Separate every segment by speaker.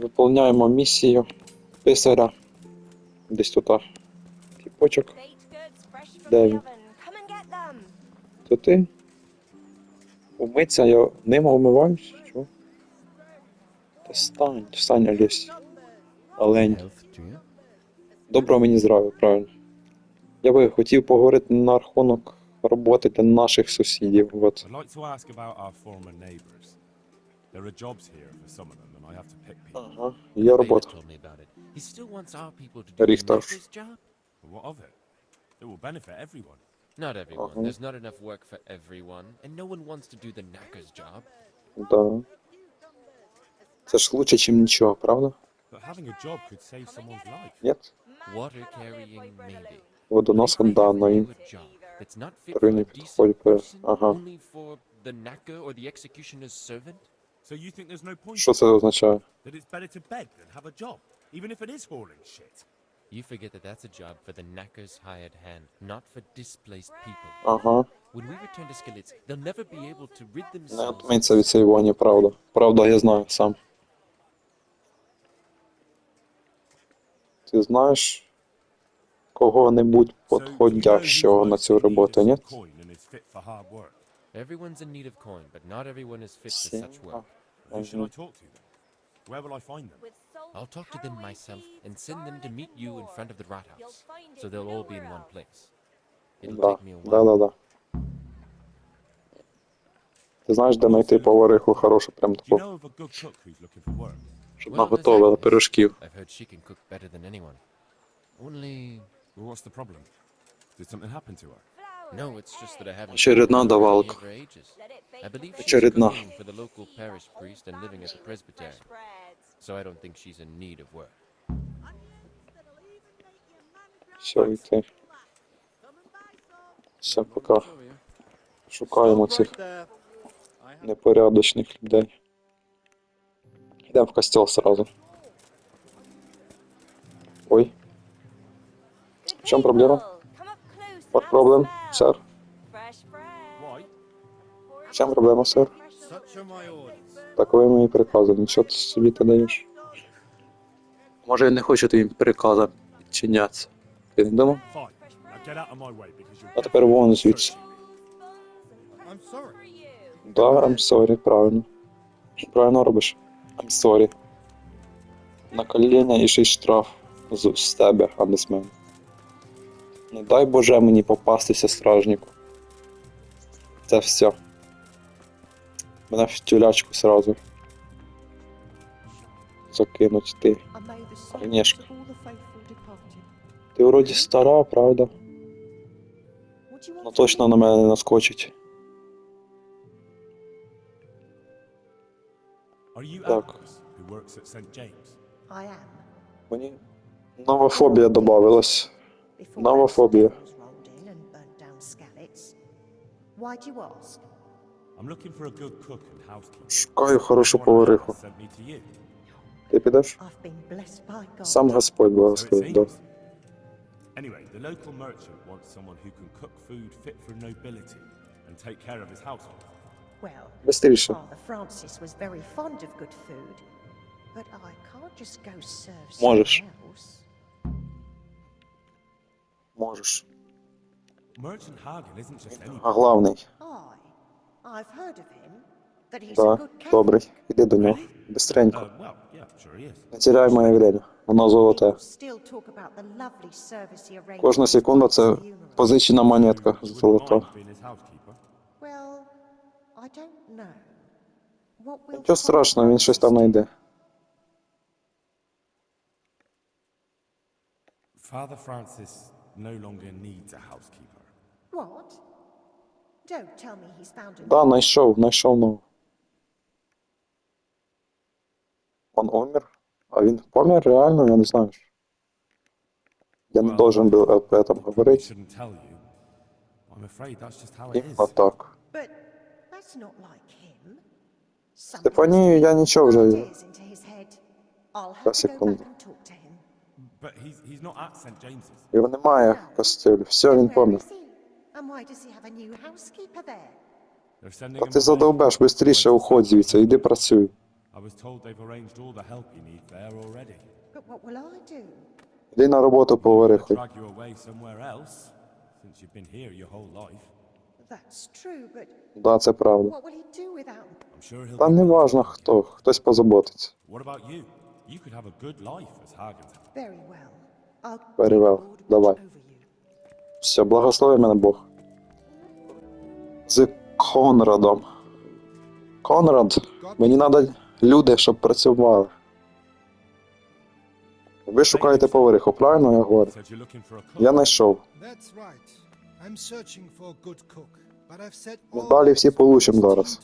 Speaker 1: Виповняємо місію писаря. Десь тут.
Speaker 2: and get them.
Speaker 1: То ти? Умиться, я ним умиваюсь? Чого? Та стань, встань, Олесь. Олень. Доброго мені здрав'я, правильно. Я би хотів поговорити на рахунок роботи для наших сусідів. От.
Speaker 3: There are jobs here for some of them, and I have to pick people.
Speaker 1: Ага, є робота.
Speaker 4: told me about it. He still wants our people to do
Speaker 1: Richter.
Speaker 4: knackers job?
Speaker 3: But what of it? It will benefit everyone.
Speaker 4: Not everyone.
Speaker 1: Uh-huh.
Speaker 4: There's not enough work for everyone, and no one wants to do the knackers job.
Speaker 1: Да. Це ж лучше, ніж нічого, правда?
Speaker 3: But having a job could save someone's life.
Speaker 1: Ні?
Speaker 4: Water carrying, maybe.
Speaker 1: Водоносом, да, но їм.
Speaker 4: Do a job that's not fit for
Speaker 1: не
Speaker 4: a decent
Speaker 1: підходить, пе-
Speaker 4: person,
Speaker 1: ага.
Speaker 4: only for the knacker or the executioner's servant?
Speaker 3: So you think there's no point?
Speaker 1: Що це означає?
Speaker 3: That it's better to beg than have a job, even if it is hauling shit.
Speaker 4: You forget that that's a job for the knacker's hired hand, not for displaced people.
Speaker 1: Ага.
Speaker 4: When we return to Skillets, they'll never be able to rid
Speaker 1: Не
Speaker 4: themselves
Speaker 1: отмиться від цієї воні, правда. Правда, я знаю сам. Ти знаєш кого-небудь підходящого на цю роботу, ні?
Speaker 3: coin and is fit for hard work?
Speaker 4: Everyone's in need of coin, but not everyone is fit for such
Speaker 1: Сім'я.
Speaker 4: work.
Speaker 3: Who should I talk to then? Where will I find them?
Speaker 2: With salt,
Speaker 4: I'll talk to them
Speaker 2: caraway
Speaker 4: myself
Speaker 2: seeds,
Speaker 4: and send them to
Speaker 2: garlic,
Speaker 4: meet
Speaker 2: and
Speaker 4: you in
Speaker 2: more.
Speaker 4: front of the rathouse,
Speaker 2: You'll find
Speaker 4: so
Speaker 2: it
Speaker 4: they'll all be in
Speaker 2: nowhere
Speaker 4: one
Speaker 2: else.
Speaker 4: place. It'll
Speaker 1: Да,
Speaker 4: take me a
Speaker 1: да,
Speaker 4: while.
Speaker 1: да, да. Ти знаєш, де знайти повариху хорошу, прям
Speaker 3: Do you
Speaker 1: таку,
Speaker 3: know of a good cook who's looking for work?
Speaker 1: щоб
Speaker 4: Well,
Speaker 1: наготовила
Speaker 4: there's Agnes.
Speaker 1: пирожків.
Speaker 4: I've heard she can cook better than anyone. Only,
Speaker 3: Well, what's the problem? Did something happen to her?
Speaker 1: Очередна давалка. Очередна. Все, йти. Все, поки шукаємо цих непорядочних людей. Йдемо в костел сразу. Ой, В чём проблема? What problem,
Speaker 3: Why?
Speaker 1: В чому проблема, сэр? Так ви мені прикази, нічого ти собі ти даєш. Може я не хочу твоїм приказам підчинятися. Ти не думав? А тепер вон звідси. Да, I'm sorry, правильно. Правильно робиш. I'm sorry. На коліна і ще й штраф з, з тебе, а не з мене. Не дай Боже мені попастися стражнику. Це все. Мене в тюлячку сразу. Закинуть ти. Агнешка. Ти вроді стара, правда? Ну точно на мене не наскочить. Так. Мені нова фобія додавилась.
Speaker 5: Before
Speaker 1: Nomophobia.
Speaker 5: Alex rolled in and burnt down Skalitz. Why do you ask?
Speaker 3: I'm looking for a good cook and housekeeper.
Speaker 1: Шукаю хорошу
Speaker 3: One of
Speaker 1: повариху.
Speaker 3: them sent me to you.
Speaker 1: Ти підеш?
Speaker 5: I've been blessed by God.
Speaker 1: Сам Господь
Speaker 3: So it
Speaker 1: благословить. Да.
Speaker 3: seems. Anyway, the local merchant wants someone who can cook food fit for nobility and take care of his household.
Speaker 5: Well,
Speaker 1: Бистріше.
Speaker 5: Father Francis was very fond of good food, but I can't just go serve
Speaker 1: Можеш.
Speaker 5: someone else. A
Speaker 1: Да,
Speaker 5: good Catholic.
Speaker 1: добрий. Іди до нього. Бистренько.
Speaker 3: Uh.
Speaker 1: Не теряй моє время. Воно золоте. Кожна секунда це позичена монетка золота. Нічого страшного, він щось там знайде.
Speaker 3: Father Francis no longer needs a housekeeper.
Speaker 5: What? Don't tell me he's found a
Speaker 1: Да, знайшов, знайшов нову. Он умер? А він помер реально, я не знаю. Я не
Speaker 3: Well,
Speaker 1: должен был об этом
Speaker 3: I
Speaker 1: говорить.
Speaker 3: shouldn't tell you. I'm afraid that's just how it
Speaker 1: Іменно
Speaker 3: is.
Speaker 1: так.
Speaker 5: But that's not like him.
Speaker 1: Степанію я нічого вже.
Speaker 5: Ideas into his head. I'll have to go
Speaker 1: секунду.
Speaker 5: back and talk to him.
Speaker 3: But he's, he's not at St. James's.
Speaker 1: Його немає в костюлі. Все, він помер.
Speaker 5: And why does he have a new housekeeper there?
Speaker 3: They're sending
Speaker 1: Та
Speaker 3: him
Speaker 1: ти
Speaker 3: away.
Speaker 1: задовбеш, швидше уходь звідси, іди працюй.
Speaker 3: I was told they've arranged all the help you need there already.
Speaker 5: But what will I do?
Speaker 1: Йди на роботу
Speaker 3: I'll
Speaker 1: поварихою.
Speaker 3: drag you away somewhere else, since you've been here your whole life.
Speaker 5: That's true, but
Speaker 1: Да, це правда.
Speaker 5: what will he do without me?
Speaker 3: I'm sure he'll
Speaker 1: Та
Speaker 3: be
Speaker 1: не важно хто, хтось позаботиться.
Speaker 3: you. What about you? You could have a good life as Hagen's.
Speaker 5: Very well. I'll
Speaker 1: Very
Speaker 5: keep
Speaker 1: well.
Speaker 5: Lord watch
Speaker 1: Давай. Все, благослови мене Бог. З Конрадом. Конрад, мені треба люди, щоб працювали. Ви шукаєте повариху, правильно я говорю? Я знайшов. Ну, далі всі получимо зараз.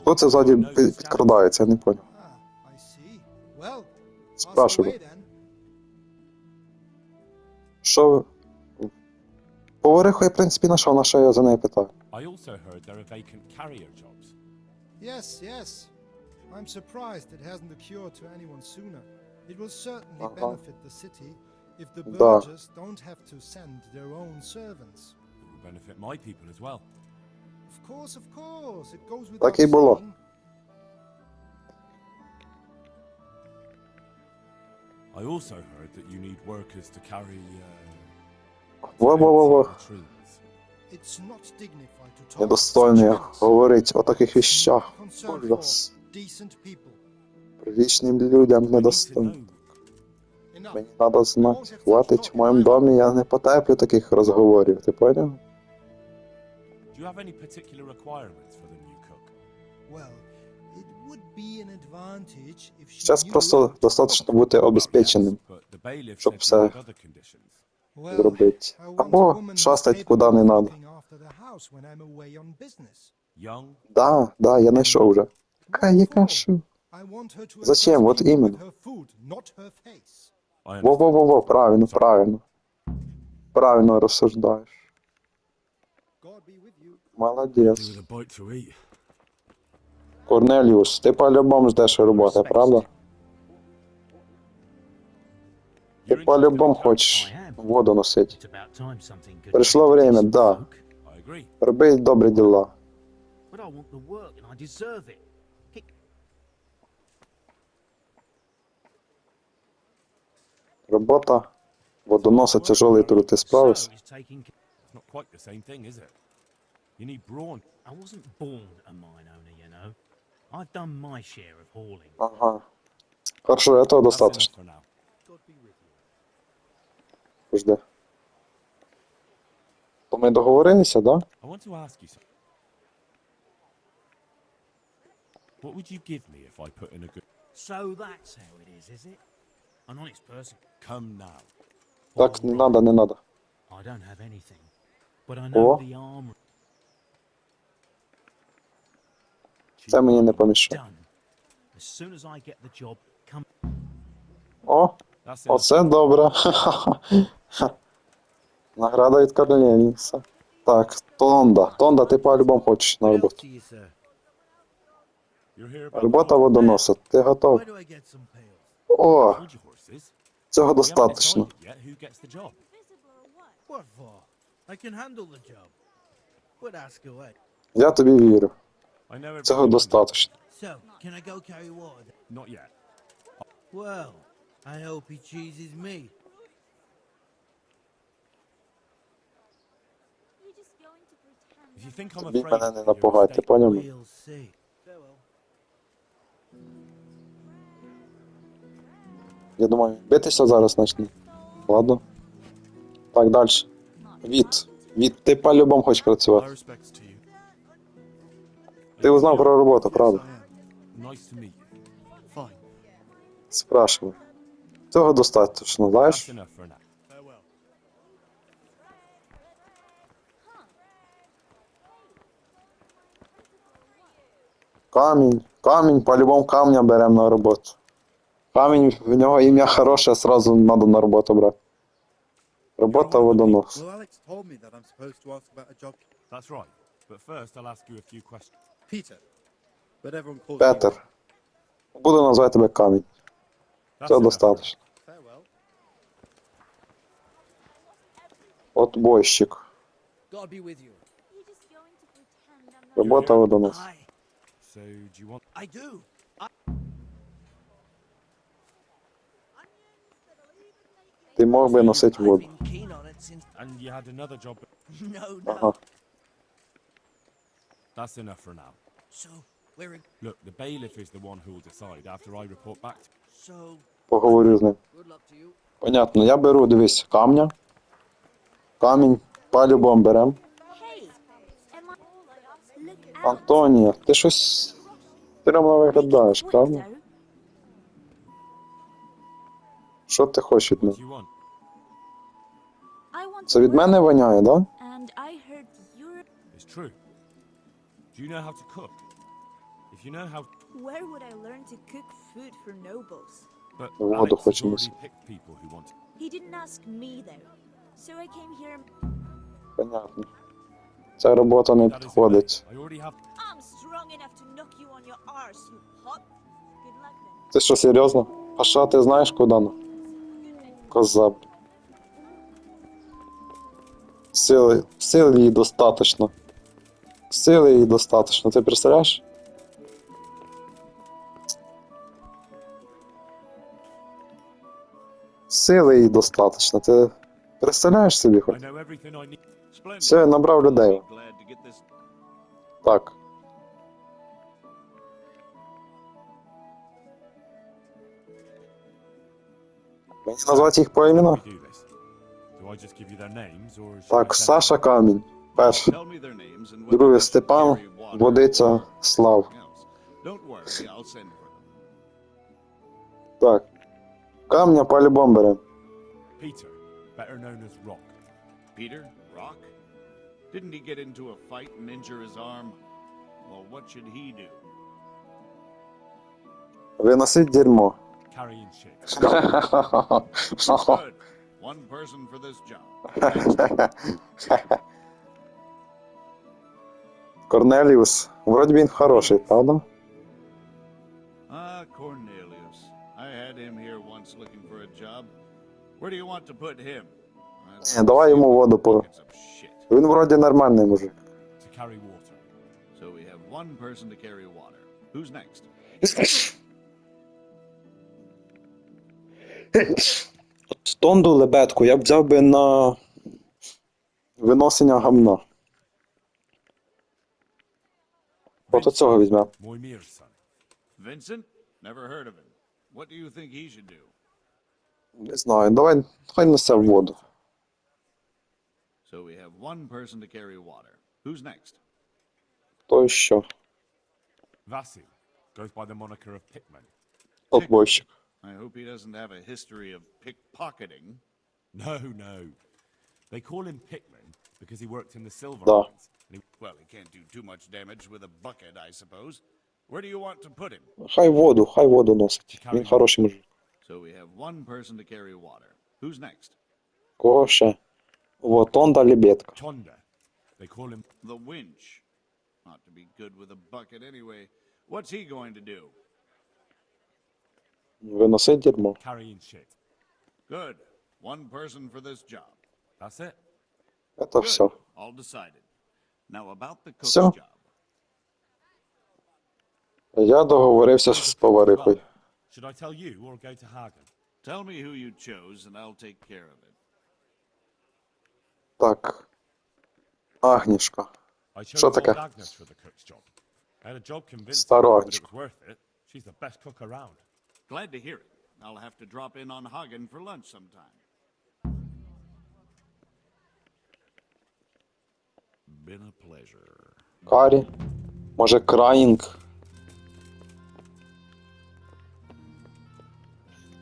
Speaker 1: Хто це ззаді підкрадається, я не понял.
Speaker 6: Ah, then.
Speaker 1: Що. Повариху я, в принципі, знайшов, на що я за неї питаю.
Speaker 3: I also heard there are vacant carrier jobs.
Speaker 6: Yes, yes. I'm surprised it hasn't occurred to anyone sooner. It will certainly
Speaker 1: Uh-huh.
Speaker 6: benefit the city if the
Speaker 1: burgers
Speaker 6: Да. don't have to send their own servants.
Speaker 3: It will benefit my people as well.
Speaker 6: Of course, of course. It goes without
Speaker 1: Так і було.
Speaker 6: saying.
Speaker 3: I also heard that you need workers to carry. Uh,
Speaker 6: not dignified to talk
Speaker 1: Недостойно
Speaker 6: such
Speaker 1: говорить о таких вещах. Ужас. Приличним людям недостойно. Мені треба знати, хватить в моєму домі, я не потерплю таких розговорів, ти поняв?
Speaker 3: Do you have any particular requirements for the new cook?
Speaker 6: Well, knew
Speaker 1: просто
Speaker 6: cook.
Speaker 1: бути обезпеченим, щоб все зробити. Або шастать куди не.
Speaker 3: Young,
Speaker 1: Да, да, я знайшов вже. Яка, яка що? Зачем? Вот именно. Во-во-во-во, правильно, правильно. Правильно розсуждаєш. Молодець.
Speaker 3: Give it a bite to eat.
Speaker 1: Корнеліус, ти по-любому ждеш роботи, правда? Ти по-любому хочеш воду носити.
Speaker 7: To
Speaker 1: время, да. Роби добрі діла. Робота, водоноса, тяжелий труд, ти справився?
Speaker 3: You need brawn.
Speaker 7: I wasn't born a mine owner, you know. I've done my share of hauling.
Speaker 1: Ага. Хорошо, этого достаточно. Жди. То ми договорилися, да?
Speaker 3: I want to ask you something. What would you give me if I put in a good.
Speaker 7: So that's how it is, is it? An honest person.
Speaker 3: Come now.
Speaker 1: Так, не надо, не надо.
Speaker 7: I don't have anything. But I know
Speaker 1: О.
Speaker 7: the armor
Speaker 1: Це мені не помішає. О, оце добре. Награда від Корнеліуса. Так, Тонда. Тонда, ти по-любому хочеш на роботу. Робота водоноса. Ти готов? О, цього достатньо. Я тобі вірю. Цього.
Speaker 7: Well, I hope he cheeses me.
Speaker 3: I'm
Speaker 1: Тобі мене не
Speaker 3: mistaken.
Speaker 1: поняв? Я думаю, битися зараз почне. Ладно. Так, далі. Від. Від, ти по-любому хочеш працювати. Ти узнав про роботу, правда? Спрашивай. Цього достатньо, знаєш? Камінь. Камінь, по-любому камня беремо на роботу. Камінь, в нього ім'я хороше, сразу треба на роботу брати. Робота водонос.
Speaker 8: Well, Alex told me that I'm supposed to ask about a job.
Speaker 3: That's right. But first, I'll ask you a few questions.
Speaker 1: Петер. Буду назвати тебе камінь.
Speaker 3: Now.
Speaker 1: достатньо. От бойщик. Робота
Speaker 3: want.
Speaker 7: I do.
Speaker 1: Ти мог би носити воду.
Speaker 7: been keen on it since.
Speaker 3: And you had another job.
Speaker 7: No, no.
Speaker 1: Ага.
Speaker 3: That's enough for now.
Speaker 7: So we're
Speaker 3: Look, the bailiff is the one who will decide after I report back to
Speaker 7: so.
Speaker 1: Поговорю з ним.
Speaker 7: Good luck to you.
Speaker 1: Понятно, я беру, дивись, камня. Камінь по-любому берем.
Speaker 2: Hey, am I? Look out.
Speaker 1: Антонія, ти щось стрімно виглядаєш,
Speaker 2: Quick,
Speaker 1: правда?
Speaker 2: though.
Speaker 1: Що ти хочеш від
Speaker 3: What
Speaker 1: мене?
Speaker 3: do you want?
Speaker 2: I want
Speaker 1: Це
Speaker 2: to
Speaker 1: від
Speaker 2: work,
Speaker 1: мене воняє, да?
Speaker 3: Do you know how to cook? If you know how.
Speaker 9: Where would I learn to cook food for nobles?
Speaker 3: But
Speaker 1: Ну,
Speaker 3: Alex has already picked people who want.
Speaker 9: He didn't ask me though. So I came here.
Speaker 1: Понятно. Ця робота не підходить.
Speaker 3: I already have.
Speaker 9: I'm strong enough to knock you on your arse, you pot. Good luck then.
Speaker 1: Ти що, серйозно? А що ти знаєш куди? ну? Коза. Сили, сили їй достатньо. Сили їй достатньо, ти представляєш? Сили їй достатньо. Ти представляєш собі хоч? Все, я набрав людей. Так. Мені назвати їх по іменах? Так, Саша Камінь.
Speaker 10: And
Speaker 1: Другий Степан, Водиця, Слав. Так. Камня по-любому.
Speaker 3: Peter, better known as Rock.
Speaker 10: Peter? Rock? Didn't he get into a fight and injure his arm? Well, what should he do?
Speaker 1: Виносить дерьмо.
Speaker 3: Carrying shit.
Speaker 10: Good. One person for this job.
Speaker 1: Корнеліус. Вроді він хороший, правда?
Speaker 10: Ah, Cornelius. I had him here once looking for a job. Where do you want to put him? I'd
Speaker 1: Не, давай йому воду по. Він вроді нормальний мужик.
Speaker 3: To carry water.
Speaker 10: So we have one person to carry water. Who's next?
Speaker 1: От Тонду лебедку я б взяв би на виносення гамна. От оцього візьмемо.
Speaker 3: Moimir's son.
Speaker 10: Vincent? Never heard of him. What do you think he should do?
Speaker 1: Не знаю, давай, хай несе в воду.
Speaker 10: So we have one person to carry water. Who's next?
Speaker 1: То що?
Speaker 3: Vasil goes by the moniker of Pickman.
Speaker 1: Отбойщик.
Speaker 10: I hope he doesn't have a history of pickpocketing.
Speaker 3: No, no. They call him Pickman because he worked in the silver
Speaker 1: Da.
Speaker 3: mines. And he,
Speaker 10: Well, he can't do too much damage with a bucket, I suppose. Where do you want to put him?
Speaker 1: Хай воду, хай воду носить. Він хороший мужик.
Speaker 10: So we have one person to carry water. Who's next?
Speaker 1: Кого ще? О, Тонда лебедка.
Speaker 3: Tonda. They call him
Speaker 10: The winch. Ought to be good with a bucket anyway. What's he going to do?
Speaker 1: Виносить дерьмо.
Speaker 3: carrying shit.
Speaker 10: Good. One person for this job.
Speaker 3: That's it.
Speaker 1: Це
Speaker 10: Good.
Speaker 1: все.
Speaker 10: All decided. Job.
Speaker 1: Я договорився з поварихою. Так. Агнішка. Що таке? Стару Агнішку.
Speaker 10: Glad to hear it. I'll have to drop in on Hagen for lunch sometime.
Speaker 1: Карі. Може країнг.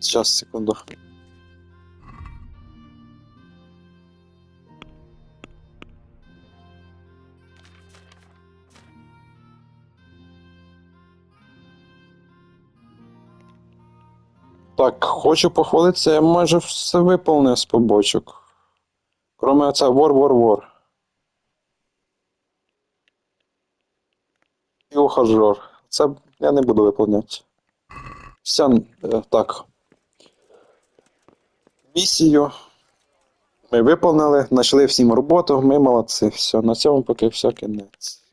Speaker 1: Зараз, секунду. Так, хочу похвалитися, я майже все виповнив з побочок. Кроме оце вор-вор-вор. І ухажер. Це я не буду виповняти. Все, так. Місію. Ми виповнили, знайшли всім роботу, ми молодці. Все, на цьому поки все кінець.